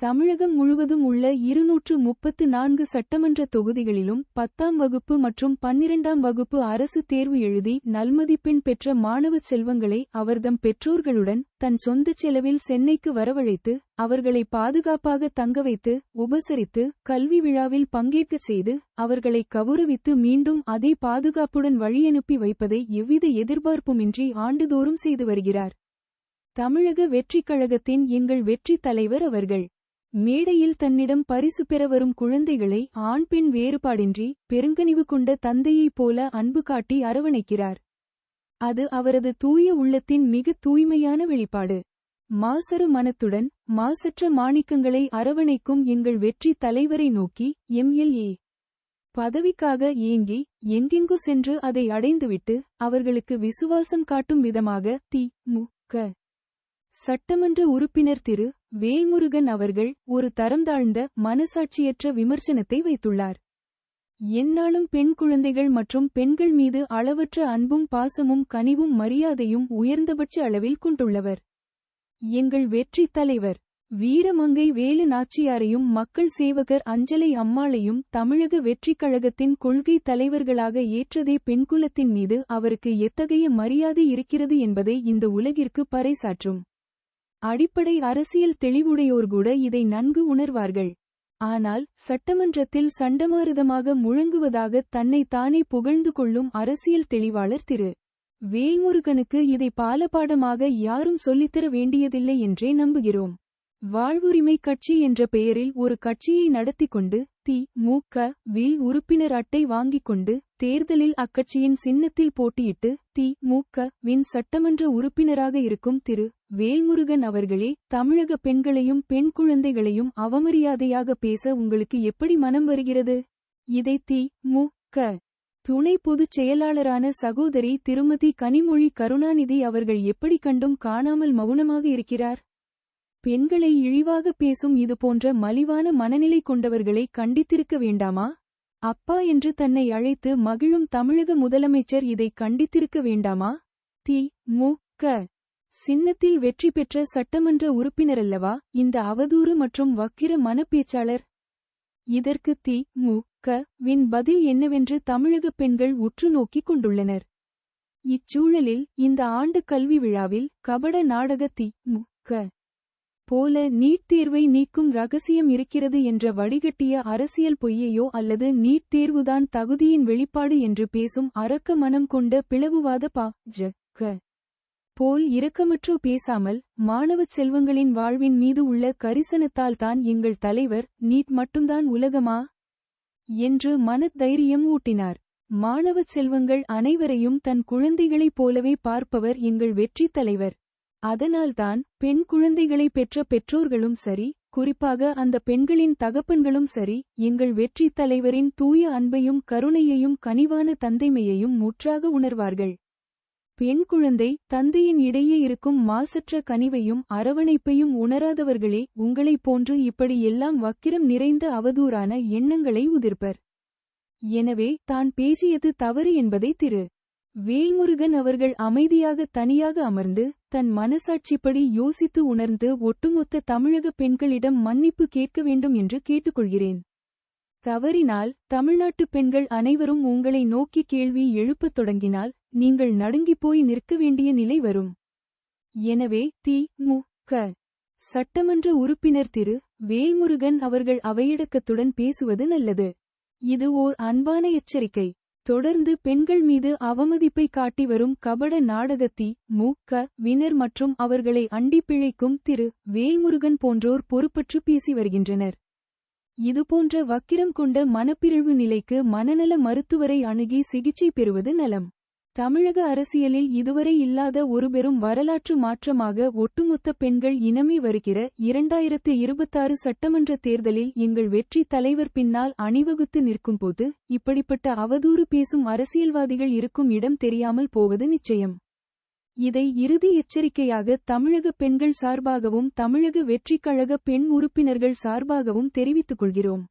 தமிழகம் முழுவதும் உள்ள இருநூற்று முப்பத்து நான்கு சட்டமன்ற தொகுதிகளிலும் பத்தாம் வகுப்பு மற்றும் பன்னிரண்டாம் வகுப்பு அரசு தேர்வு எழுதி நல்மதிப்பெண் பெற்ற மாணவ செல்வங்களை அவர்தம் பெற்றோர்களுடன் தன் சொந்தச் செலவில் சென்னைக்கு வரவழைத்து அவர்களை பாதுகாப்பாக தங்க வைத்து உபசரித்து கல்வி விழாவில் பங்கேற்கச் செய்து அவர்களை கவுரவித்து மீண்டும் அதே பாதுகாப்புடன் வழியனுப்பி வைப்பதை எவ்வித எதிர்பார்ப்புமின்றி ஆண்டுதோறும் செய்து வருகிறார். தமிழக வெற்றிக் கழகத்தின் எங்கள் வெற்றி தலைவர் அவர்கள் மேடையில் தன்னிடம் பரிசு பெற வரும் குழந்தைகளை ஆண் பெண் வேறுபாடின்றி பெருங்கனிவு கொண்ட தந்தையைப் போல அன்பு காட்டி அரவணைக்கிறார். அது அவரது தூய உள்ளத்தின் மிக தூய்மையான வெளிப்பாடு. மாசறு மனத்துடன் மாசற்ற மாணிக்கங்களை அரவணைக்கும் எங்கள் வெற்றி தலைவரை நோக்கி எம்எல்ஏ பதவிக்காக ஏங்கி எங்கெங்கு சென்று அதை அடைந்துவிட்டு அவர்களுக்கு விசுவாசம் காட்டும் விதமாக தி. மு. க. சட்டமன்ற உறுப்பினர் திரு. வேல்முருகன் அவர்கள் ஒரு தரம் தாழ்ந்த மனசாட்சியற்ற விமர்சனத்தை வைத்துள்ளார். எந்நாளும் பெண் குழந்தைகள் மற்றும் பெண்கள் மீது அளவற்ற அன்பும் பாசமும் கனிவும் மரியாதையும் உயர்ந்தபட்ச அளவில் கொண்டுள்ளவர். எங்கள் வெற்றி தலைவர் வீரமங்கை வேலு நாச்சியாரையும் மக்கள் சேவகர் அஞ்சலை அம்மாளையும் தமிழக வெற்றிக் கழகத்தின் கொள்கை தலைவர்களாக ஏற்றதே பெண்குலத்தின் மீது அவருக்கு எத்தகைய மரியாதை இருக்கிறது என்பதை இந்த உலகிற்கு பறைசாற்றும். அடிப்படை அரசியல் தெளிவுடையோர்கூட இதை நன்கு உணர்வார்கள். ஆனால் சட்டமன்றத்தில் சண்டமாருதமாக முழங்குவதாக தன்னை தானே புகழ்ந்து கொள்ளும் அரசியல் தெளிவாளர் திரு. வேல்முருகனுக்கு இதை பாலபாடமாக யாரும் சொல்லித்தர வேண்டியதில்லை என்றே நம்புகிறோம். வாழ்வுரிமை கட்சி என்ற பெயரில் ஒரு கட்சியை நடத்திக் கொண்டு தி. மு. க. வில் உறுப்பினர் அட்டை வாங்கிக் கொண்டு தேர்தலில் அக்கட்சியின் சின்னத்தில் போட்டியிட்டு தி. மு. க. வின் சட்டமன்ற உறுப்பினராக இருக்கும் திரு. வேல்முருகன் அவர்களே தமிழக பெண்களையும் பெண் குழந்தைகளையும் அவமரியாதையாக பேச உங்களுக்கு எப்படி மனம் வருகிறது? இதை தி. மு. க. துணை பொதுச் செயலாளரான சகோதரி திருமதி கனிமொழி கருணாநிதி அவர்கள் எப்படி கண்டும் காணாமல் மௌனமாக இருக்கிறார்? பெண்களை இழிவாக பேசும் இதுபோன்ற மலிவான மனநிலை கொண்டவர்களை கண்டித்திருக்க வேண்டாமா? அப்பா என்று தன்னை அழைத்து மகிழும் தமிழக முதலமைச்சர் இதை கண்டித்திருக்க வேண்டாமா? தி. மு. க. சின்னத்தில் வெற்றி பெற்ற சட்டமன்ற உறுப்பினரல்லவா? இந்த அவதூறு மற்றும் வக்கிர மனப்பேச்சாளர். இதற்கு தி. மு. க. வின் பதில் என்னவென்று தமிழக பெண்கள் உற்று நோக்கிக் கொண்டுள்ளனர். இச்சூழலில் இந்த ஆண்டு கல்வி விழாவில் கபட நாடக தி. மு. க. போல நீட் தேர்வை நீக்கும் ரகசியம் இருக்கிறது என்ற வடிகட்டிய அரசியல் பொய்யையோ அல்லது நீட் தேர்வுதான் தகுதியின் வெளிப்பாடு என்று பேசும் அரக்க மனம் கொண்ட பிளவுவாத பா ஜ க போல் இரக்கமற்றோ பேசாமல் மாணவச் செல்வங்களின் வாழ்வின் மீது உள்ள கரிசனத்தால் தான் எங்கள் தலைவர் நீட் மட்டும்தான் உலகமா? என்று மனத்தைரியம் ஊட்டினார். மாணவச் செல்வங்கள் அனைவரையும் தன் குழந்தைகளைப் போலவே பார்ப்பவர் எங்கள் வெற்றித் தலைவர். அதனால்தான் பெண் குழந்தைகளை பெற்ற பெற்றோர்களும் சரி குறிப்பாக அந்த பெண்களின் தகப்பன்களும் சரி எங்கள் வெற்றி தலைவரின் தூய அன்பையும் கருணையையும் கனிவான தந்தைமையையும் முற்றாக உணர்வார்கள். பெண் குழந்தை தந்தையின் இடையே இருக்கும் மாசற்ற கனிவையும் அரவணைப்பையும் உணராதவர்களே உங்களைப் போன்று இப்படி எல்லாம் வக்கிரம் நிறைந்த அவதூறான எண்ணங்களை உதிர்ப்பர். எனவே தான் பேசியது தவறு என்பதை திரு. வேல்முருகன் அவர்கள் அமைதியாக தனியாக அமர்ந்து தன் மனசாட்சிப்படி யோசித்து உணர்ந்து ஒட்டுமொத்த தமிழக பெண்களிடம் மன்னிப்பு கேட்க வேண்டும் என்று கேட்டுக்கொள்கிறேன். தவறினால் தமிழ்நாட்டு பெண்கள் அனைவரும் உங்களை நோக்கி கேள்வி எழுப்பத் தொடங்கினால் நீங்கள் நடுங்கிப் போய் நிற்க வேண்டிய நிலை வரும். எனவே தி. மு. க. சட்டமன்ற உறுப்பினர் திரு. வேல்முருகன் அவர்கள் அவையடக்கத்துடன் பேசுவது நல்லது. இது ஓர் அன்பான எச்சரிக்கை. தொடர்ந்து பெண்கள் மீது அவமதிப்பை காட்டி வரும் கபட நாடகத்தி மு. க. வினர் மற்றும் அவர்களை அண்டி பிழைக்கும் திரு. வேல்முருகன் போன்றோர் பொறுப்பற்று பேசி வருகின்றனர். இதுபோன்ற வக்கிரம் கொண்ட மனப்பிரிவு நிலைக்கு மனநல மருத்துவரை அணுகி சிகிச்சை பெறுவது நலம். தமிழக அரசியலில் இதுவரை இல்லாத ஒரு பெரும் வரலாற்று மாற்றமாக ஒட்டுமொத்த பெண்கள் இனமே வருகிற இரண்டாயிரத்து இருபத்தாறு சட்டமன்ற தேர்தலில் எங்கள் வெற்றி தலைவர் பின்னால் அணிவகுத்து நிற்கும்போது இப்படிப்பட்ட அவதூறு பேசும் அரசியல்வாதிகள் இருக்கும் இடம் தெரியாமல் போவது நிச்சயம். இதை இறுதி எச்சரிக்கையாக தமிழக பெண்கள் சார்பாகவும் தமிழக வெற்றிக்கழக பெண் உறுப்பினர்கள் சார்பாகவும் தெரிவித்துக் கொள்கிறோம்.